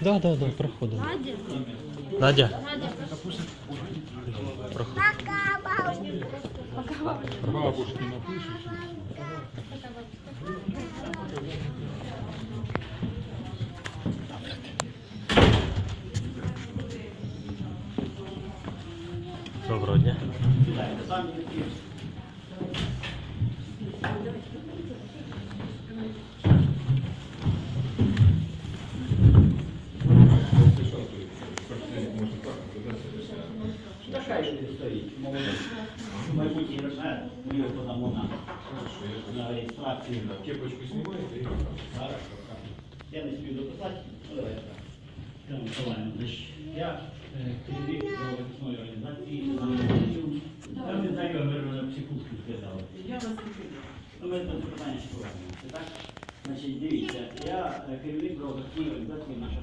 Да, да, да, проходимо. Надя? Проходь. Бабушки напишешь. Доброго дня. Така ж стоїть, молодець. Майбутній режим, ми його подамо на, на реєстрацію. Кепочку снимаете и Зараз, я не спів дописати, ну давай так. Ірина Миколаївна, значить, я е, керівник правозахисної організації. Там не знаю, ви психушку сказали. Я вас. Ну, ми цього питання ще так? Значить, дивіться, я е, керівник правозахисної організації наша.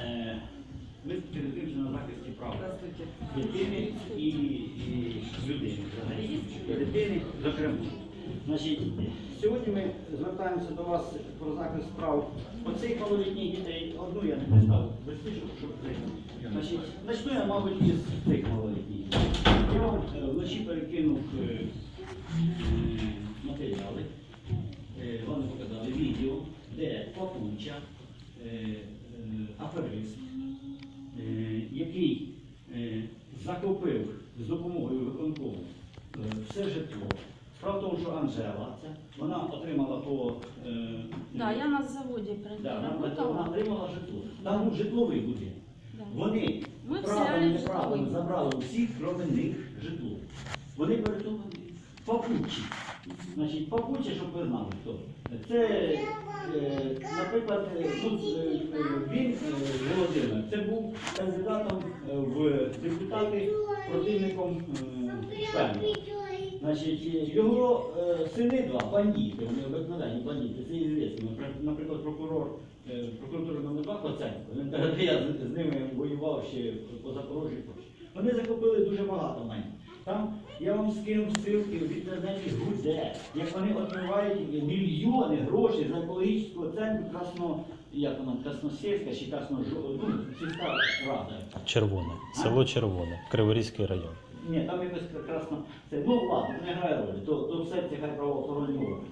Е, Ми спеціалізуємося на захисті прав Здравствуйте. Дитини і, і людини взагалі. Дитини, зокрема. Значить, сьогодні ми звертаємося до вас про захист прав оцих малолітніх дітей. Одну я не представив, без спішок, щоб. Значить, начну я, мабуть, із цих малолітніх. Я е, вночі перекинув все житло. Справа в тому, що Анжела, вона отримала по е, Да, я на заводі да, вона, вона отримала житло. Там був житловий будинок. Да. Вони житловий. забрали у всіх, крім них, житло. Вони перетнули папучі. Значить, папучі, щоб ви знали хто. Це, е, наприклад, е, тут е, е, він, е, Володимир, це був кандидатом в депутати противником е, Шпенова. Значить, його е, сини два бандити, вони обикновені бандити, це ізвісно. Напри- Наприклад, прокурор е, прокуратури номер 2 Коценко, я з, з ними воював ще по Запорожжю. і прочее». Вони захопили дуже багато майна. Там я вам скинув ссылки в інтернеті гуде, як вони отримають мільйони грошей з екологічного центру Красно, як вона, Красносільська чи Красно, ну, сільська рада. Червоне. Село Червоне, Криворізький район. Ні, там якось прекрасно. Це, ну ладно, не грає ролі, то, то все це хай правоохоронні органи.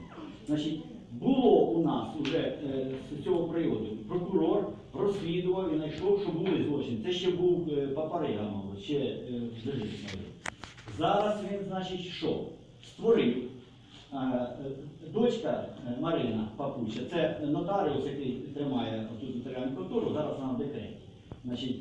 Значить, було у нас уже е, з цього приводу прокурор розслідував і знайшов, що були злочини. Це ще був е, Папарига, ще е. Зараз він, значить, що? Створив. Е, е, Дочка е, Марина Папуча, це нотаріус, який тримає тут нотаріальну контору, зараз вона в декреті. Значить,